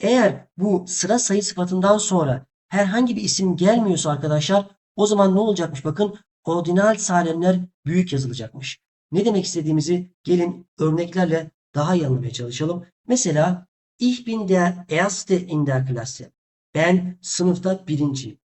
Eğer bu sıra sayı sıfatından sonra herhangi bir isim gelmiyorsa arkadaşlar o zaman ne olacakmış? Bakın ordinal salemler büyük yazılacakmış. Ne demek istediğimizi gelin örneklerle daha iyi anlamaya çalışalım. Mesela Ich bin der Erste in der Klasse. Ben sınıfta birinciyim.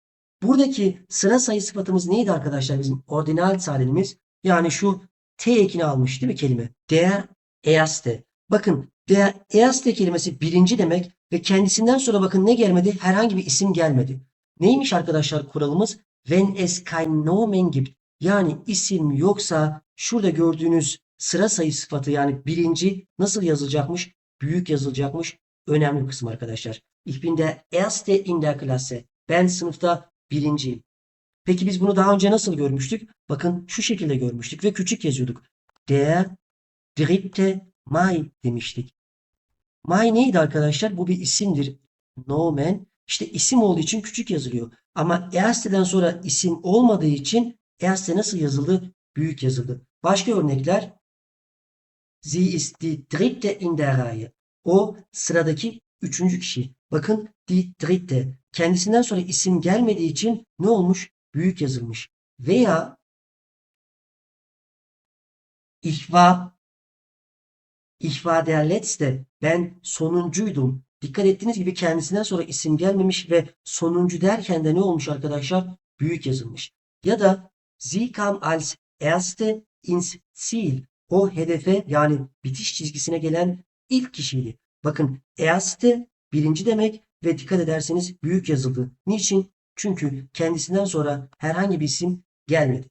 Buradaki sıra sayı sıfatımız neydi arkadaşlar bizim ordinal salemimiz? Yani şu T ekini almış değil mi kelime? Der Erste. Bakın der Erste kelimesi birinci demek ve kendisinden sonra bakın ne gelmedi? Herhangi bir isim gelmedi. Neymiş arkadaşlar kuralımız? Wenn es kein Nomen gibt. Yani isim yoksa şurada gördüğünüz sıra sayı sıfatı yani birinci nasıl yazılacakmış? Büyük yazılacakmış. Önemli kısım arkadaşlar. Ich bin der Erste in der Klasse. Ben sınıfta birinciyim. Peki biz bunu daha önce nasıl görmüştük? Bakın şu şekilde görmüştük ve küçük yazıyorduk. Der dritte Mai demiştik. Mai neydi arkadaşlar? Bu bir isimdir. Nomen. İşte isim olduğu için küçük yazılıyor. Ama Erste'den sonra isim olmadığı için Erste nasıl yazıldı? Büyük yazıldı. Başka örnekler. Sie ist die dritte in der Reihe. O sıradaki üçüncü kişi. Bakın die dritte. Kendisinden sonra isim gelmediği için ne olmuş? Büyük yazılmış. Veya ich war Ich war der Letzte. Ben sonuncuydum. Dikkat ettiğiniz gibi kendisinden sonra isim gelmemiş ve sonuncu derken de ne olmuş arkadaşlar? Büyük yazılmış. Ya da Sie kam als Erste ins Ziel. O hedefe yani bitiş çizgisine gelen ilk kişiydi. Bakın Erste birinci demek ve dikkat ederseniz büyük yazıldı. Niçin? Çünkü kendisinden sonra herhangi bir isim gelmedi.